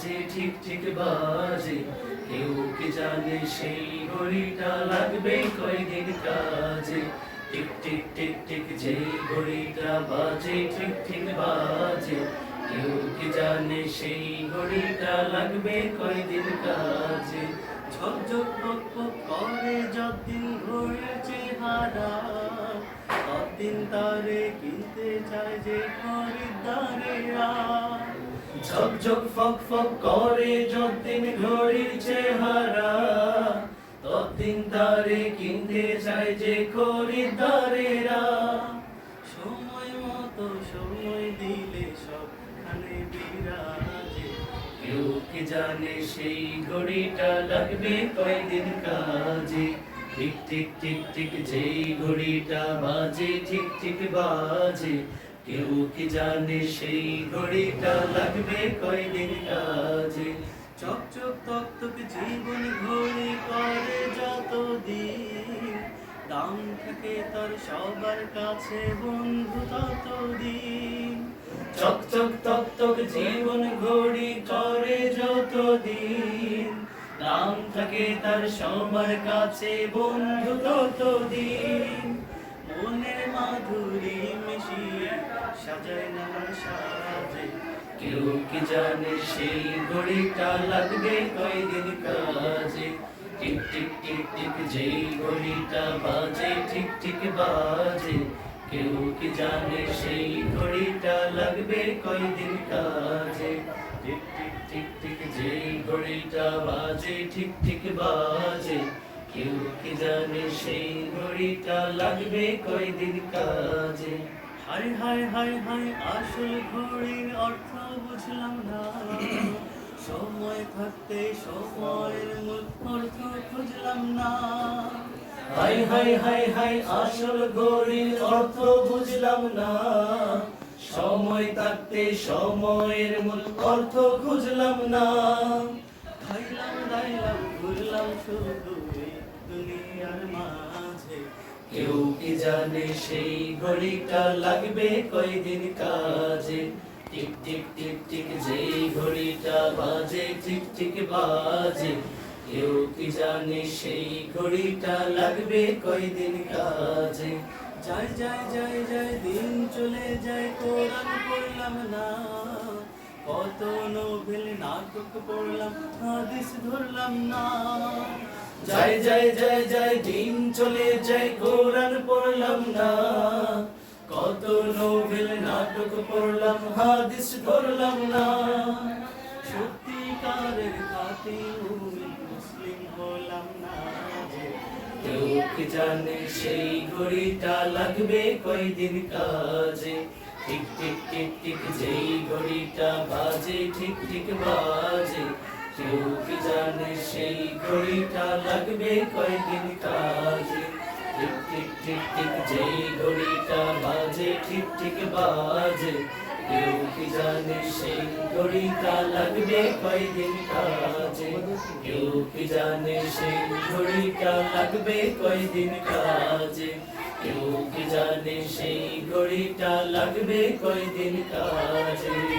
বাজে, ঠিক ঠিক বাজে। কেউ কি জানে সেই ঘড়িটা লাগবে কয়দিন কাজে? টিক টিক টিক টিক, যে ঘড়িটা বাজে, ঠিক ঠিক বাজে। কেউ কি জানে সেই ঘড়িটা লাগবে কয়দিন কাজে? ঝকঝক পক করে যতদিন ঘড়ির চেহারা, ততদিন তারে কিনতে চায় যে খরিদ্দারেরা। ঝকঝক ফক ফক করে যতদিন ঘড়ির চেহারা। ততদিন তারে কিনতে চায় যে খরিদ্দারেরা। সময় মতো সময় দিলে সবখানে বিরাজে। কেউ কি জানে সেই ঘড়িটা লাগবে কয়দিন কাজে? টিক টিক টিক টিক, যেই ঘড়িটা বাজে ঠিক ঠিক বাজে। কেউ কি জানে সেই ঘড়িটা লাগবে কয়দিন কাজে? চক চক তক জীবন ঘড়ি করে যত দিন দাম থাকে তার সবার কাছে বন্ধু তত দিন চক চক তক জীবন ঘড়ি করে যত দাম থাকে তার সবার কাছে বন্ধু তত দিন মাধুরী মিশিয়ে সাজায় নানা সাজে। কেউ কি জানে সেই ঘড়িটা লাগবে কয়দিন কাজে? টিক টিক টিক টিক, যেই ঘড়িটা বাজে, ঠিক ঠিক বাজে। কেউ কি জানে সেই ঘড়িটা লাগবে কয়দিন কাজে? টিক টিক টিক টিক, যেই ঘড়িটা বাজে, ঠিক ঠিক বাজে। কেউ কি জানে সেই ঘড়িটা লাগবে কয়দিন কাজে? হাই হাই হাই হাই আসল ঘড়ির অর্থ বুঝলাম না। সময় থাকতে সময়ের অর্থ খুঁজলাম না। হাই হাই হাই হাই আসল ঘড়ির অর্থ বুঝলাম না। সময় থাকতে সময়ের মূল অর্থ খুঁজলাম না। খাইলাম দাইলাম ঘুরলাম শুধু মাঝে। কেউ কি জানে সেই ঘড়িটা লাগবে কয়দিন কাজে? টিক টিক টিক টিক, যেই ঘড়িটা বাজে ঠিক ঠিক বাজে। কেউ কি জানে সেই ঘড়িটা লাগবে কয়দিন কাজে? যাই যাই যাই যাই, দিন চলে যায়, কোরআন পড়লাম না। কত নোবেল নাটক পড়লাম, হাদিস ধরলাম না। যাই যাই যাই যাই দিন চলে যায়, কোরআন পড়লাম না। কত নোবেল নাটক পড়লাম, হাদিস ধরলাম না। সত্যিকারের খাতি মুসলিম হলাম না। কেউ কি জানে সেই ঘড়িটা লাগবে কয়দিন কাজে। ঠিক ঠিক ঠিক ঠিক, যেই ঘড়িটা বাজে, ঠিক ঠিক বাজে। কেউ কি জানে সেই ঘড়িটা লাগবে কয়দিন কাজে? ঠিক ঠিক ঠিক ঠিক যেই ঘড়িটা বাজে ঠিক ঠিক বাজে। কেউ কি জানে সেই ঘড়িটা লাগবে কয়দিন কাজে? কেউ কি জানে সেই ঘড়িটা লাগবে কয়দিন কাজে? কেউ কি জানে সেই ঘড়িটা লাগবে কয়দিন কাজে?